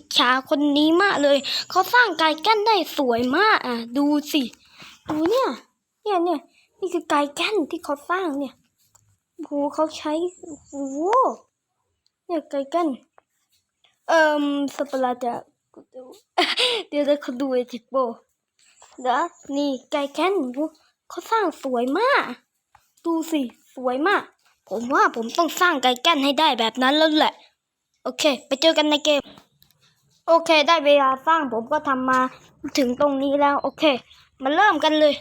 จฉาคนนี้มากเลย เขาสร้างไก่แก้นได้สวยมากอะดูสิดูเนี่ย เนี่ยเนี่ยนี่คือไก่แก้นที่เขาสร้างเนี่ยโหเขาใช้โหเนี่ยไก่แก้นเอ่มสัตว์ปราจะเดี๋ยวจะเขาดูไอ้ทิปโบเดี๋ยวนี่ไก่แก้นโหเขาสร้างสวยมาก ดูสิสวยมาก ผมว่าผมต้องสร้างไก่แก้นให้ได้แบบนั้นแล้วแหละ โอเค ไปเจอกันในเกม โอเค ได้เวลาสร้างผมก็ทำมาถึงตรงนี้แล้ว โอเค มาเริ่มกันเลย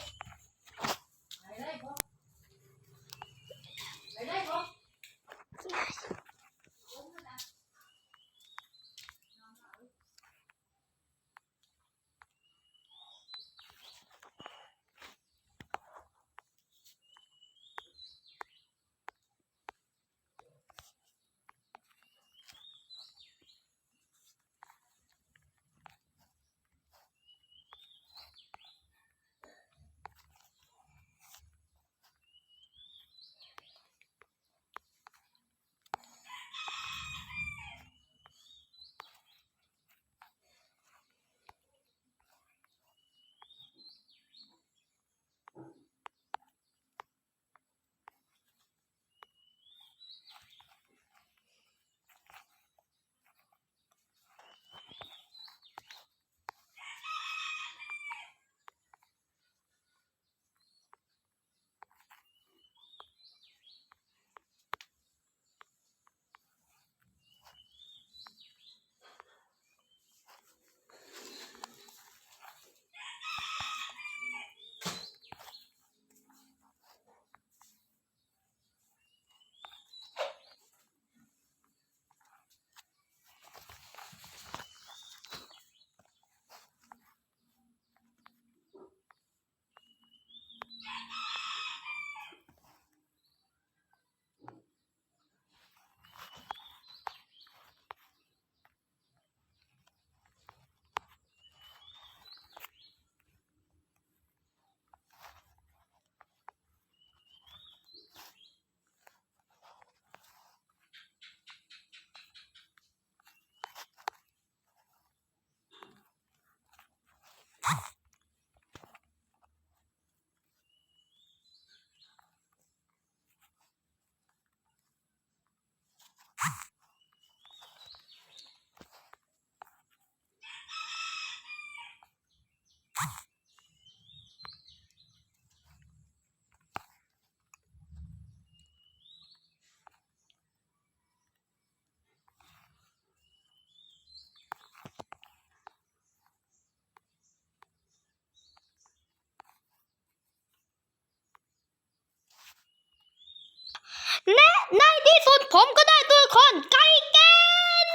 และในที่สุดผมก็ได้ตัวครไก่แก้น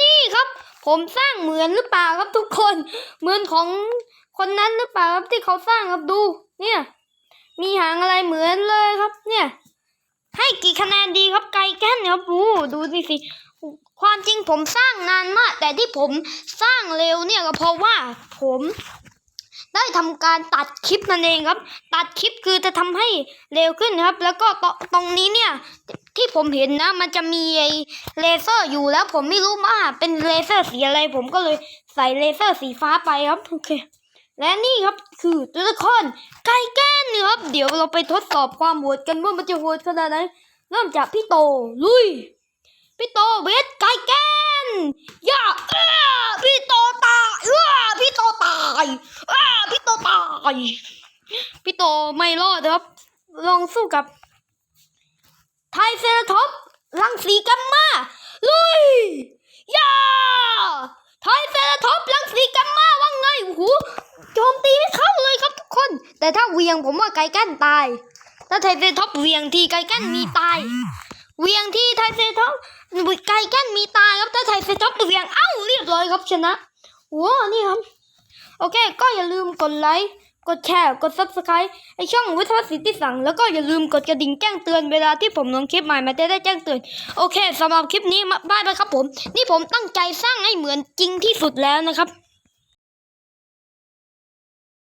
นี่ครับ ผมสร้างเหมือนหรือเปล่าครับทุกคน เหมือนของคนนั้นหรือเปล่าครับที่เขาสร้างครับดู เนี่ย มีหางอะไรเหมือนเลยครับ เนี่ย ให้กี่คะแนนดีครับไก่แก้นครับดูดูสิสิความจริงผมสร้างนานมาก แต่ที่ผมสร้างเร็วเนี่ยก็เพราะว่าผม ได้ทำการตัดคลิปนั่นเองครับ ตัดคลิปคือจะทำให้เร็วขึ้นครับ แล้วก็ตตรงนี้เนี่ยที่ผมเห็นนะ มันจะมีไอเลเซอร์อยู่แล้ว ผมไม่รู้ว่าเป็นเลเซอร์สีอะไร ผมก็เลยใส่เลเซอร์สีฟ้าไปครับโอเคและนี่ครับคือตัวละครไก่แก้นครับ เดี๋ยวเราไปทดสอบความโหดกันว่ามันจะโหดขนาดไหนเริ่มจากพี่โตลุย พี่โตเวทไก่แก้นย่าเออพี่โตตายเอ้อพี่โตตายเอ้อพี่โตตายพี่โตไม่รอดครับ ลองสู้กับ ไทเซราทอปรังสีกัมมาลุยย่าไทเซราทอปรังสีกัมมาว่าไงโอ้โหโจมตีไม่เข้าเลยครับทุกคน แต่ถ้าเวียงผมว่าไก่กั้นตาย ถ้าไทเซราทอปเวียงทีไก่กั้นมีตาย เวียงที่ไทเซราทอปไก่กั้นมีตายครับถ้าไทเซราทอปเวียงเอ้าเรียบร้อยครับชนะโว้นี่ครับ โอเค ก็อย่าลืมกดไลค์กดแชร์กด subscribe ไอช่องวิทยาศิลป์ที่สั่งแล้วก็อย่าลืมกดกระดิ่งแจ้งเตือนเวลาที่ผมลงคลิปใหม่มาจะได้แจ้งเตือน โอเคสำหรับคลิปนี้มาบายไปครับผม นี่ผมตั้งใจสร้างให้เหมือนจริงที่สุดแล้วนะครับ